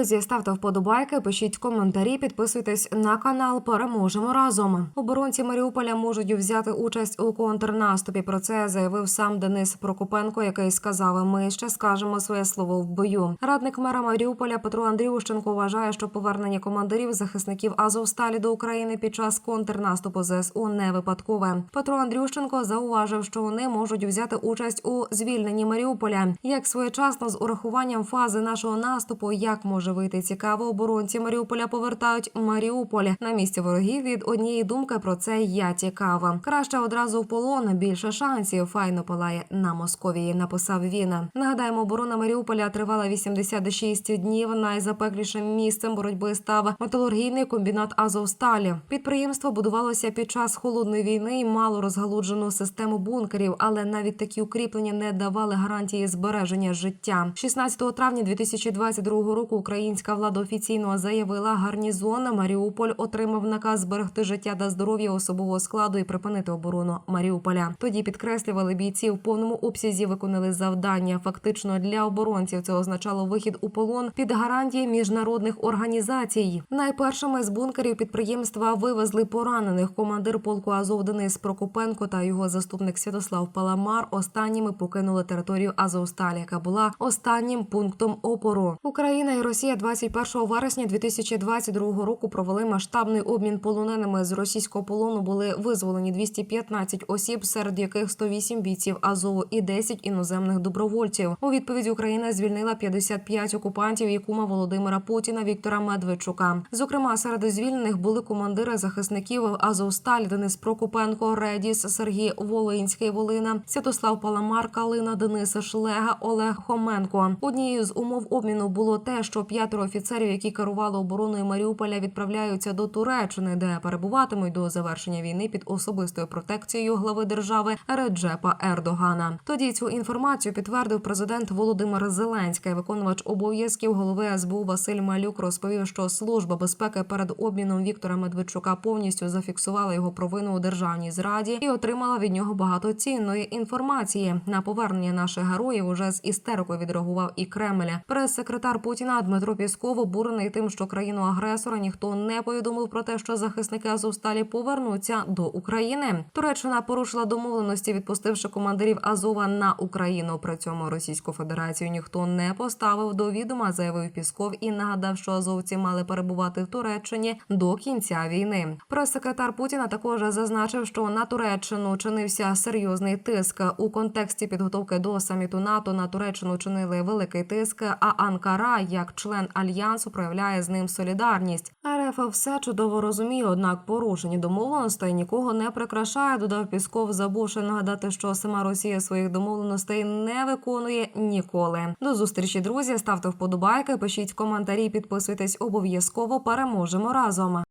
Друзі, ставте вподобайки, пишіть коментарі, підписуйтесь на канал. Переможемо разом. Оборонці Маріуполя можуть взяти участь у контрнаступі. Про це заявив сам Денис Прокопенко, який сказав: Ми ще скажемо своє слово в бою. Радник мера Маріуполя Петро Андрющенко вважає, що повернення командирів захисників Азовсталі до України під час контрнаступу ЗСУ не випадкове. Петро Андрющенко зауважив, що вони можуть взяти участь у звільненні Маріуполя як своєчасно з урахуванням фази нашого наступу. Як може вийти цікаво, оборонці Маріуполя повертають Маріуполь на місці ворогів. Від однієї думки про це я цікава. Краще одразу в полон. Більше шансів. Файно палає на Московії. Написав він. Нагадаємо, оборона Маріуполя тривала 86 днів. Найзапеклішим місцем боротьби став металургійний комбінат Азовсталі. Підприємство будувалося під час холодної війни і мало розгалуджену систему бункерів, але навіть такі укріплення не давали гарантії збереження життя. 16 травня 2022 року українська влада офіційно заявила, гарнізон Маріуполь отримав наказ зберегти життя та здоров'я особового складу і припинити оборону Маріуполя. Тоді підкреслювали бійці в повному обсязі виконали завдання. Фактично для оборонців це означало вихід у полон під гарантії міжнародних організацій. Найпершими з бункерів підприємства вивезли поранених. Командир полку Азов Денис Прокопенко та його заступник Святослав Паламар останніми покинули територію Азовсталі, яка була останнім пунктом опору. Україна і Росія 21 вересня 2022 року провели масштабний обмін полоненими з російського полону. Були визволені 215 осіб, серед яких 108 бійців Азову і 10 іноземних добровольців. У відповідь Україна звільнила 55 окупантів і кума Володимира Путіна Віктора Медведчука. Зокрема, серед звільнених були командири захисників Азовсталь Денис Прокопенко, Редіс, Сергій Волинський, Волина, Святослав Паламар, Калина, Денис Шлега, Олег Хоменко. Однією з умов обміну було те, що п'ятеро офіцерів, які керували обороною Маріуполя, відправляються до Туреччини, де перебуватимуть до завершення війни під особистою протекцією глави держави Реджепа Ердогана. Тоді цю інформацію підтвердив президент Володимир Зеленський. Виконувач обов'язків голови СБУ Василь Малюк розповів, що служба безпеки перед обміном Віктора Медведчука повністю зафіксувала його провину у державній зраді і отримала від нього багато цінної інформації. На повернення наших героїв уже з істерикою відреагував і Кремль. Прес-секретар Путіна Дмитро Пісков обурений тим, що країну агресора ніхто не повідомив про те, що захисники Азовсталі повернуться до України. Туреччина порушила домовленості, відпустивши командирів Азова на Україну. При цьому Російську Федерацію ніхто не поставив до відома, заявив Пісков і нагадав, що азовці мали перебувати в Туреччині до кінця війни. Прес-секретар Путіна також зазначив, що на Туреччину чинився серйозний тиск у контексті підготовки до саміту НАТО. На Туреччину чинили великий тиск. А Анкара, як член альянсу, проявляє з ним солідарність. РФ все чудово розуміє, однак порушені домовленостей нікого не прикрашає. Додав Пісков, забувши нагадати, що сама Росія своїх домовленостей не виконує ніколи. До зустрічі, друзі. Ставте вподобайки, пишіть коментарі, підписуйтесь обов'язково. Переможемо разом.